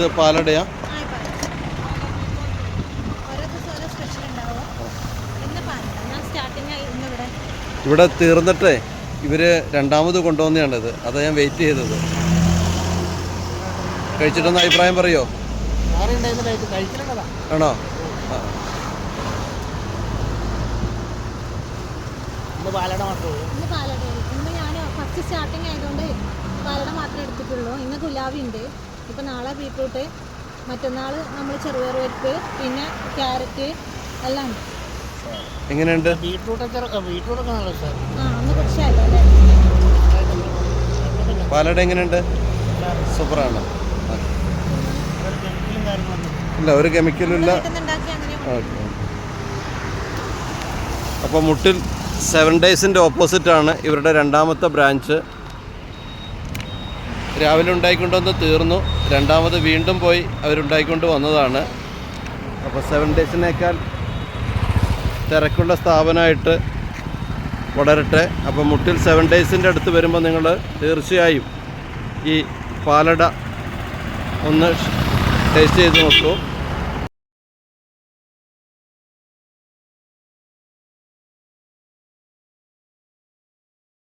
ഇത് പാലടയാ? ഇവിടെ തീർന്നിട്ടേ ഇവർ രണ്ടാമത് കൊണ്ടുവന്നതാണിത്. അതാ ഞാൻ വെയിറ്റ് ചെയ്തത്. കഴിച്ചിട്ടൊന്ന് അഭിപ്രായം പറയോ? ആണോ? സ്റ്റാർട്ടിങ് ആയതുകൊണ്ട് പാലട മാത്രമേ എടുത്തിട്ടുള്ളൂ. ഇന്ന് ഗുലാബി ഉണ്ട് ഇപ്പം നാളെ ബീട്രൂട്ട് മറ്റന്നാൾ നമ്മൾ ചെറുപയർ പരിപ്പ് പിന്നെ ക്യാരറ്റ് എല്ലാം. ഉണ്ട് എങ്ങനെയുണ്ട് പാലട എങ്ങനെയുണ്ട്? സൂപ്പറാണ്. ഇല്ല. ഒരു കെമിക്കലും ഇല്ല. അപ്പോൾ മുട്ടിൽ സെവൻ ഡേയ്സിന്റെ ഓപ്പോസിറ്റാണ് ഇവരുടെ രണ്ടാമത്തെ ബ്രാഞ്ച് രാവിലെ ഉണ്ടായിക്കൊണ്ടുവന്ന് തീർന്നു. രണ്ടാമത് വീണ്ടും പോയി അവരുണ്ടായിക്കൊണ്ട് വന്നതാണ്. അപ്പോൾ സെവൻ ഡേയ്സിനേക്കാൾ തിരക്കുള്ള സ്ഥാപനമായിട്ട് വളരട്ടെ. അപ്പോൾ മുട്ടിൽ സെവൻ ഡേയ്സിന്റെ അടുത്ത് വരുമ്പോൾ നിങ്ങൾ തീർച്ചയായും ഈ പാലട ഒന്ന് ടേസ്റ്റ് ചെയ്ത് നോക്കൂ.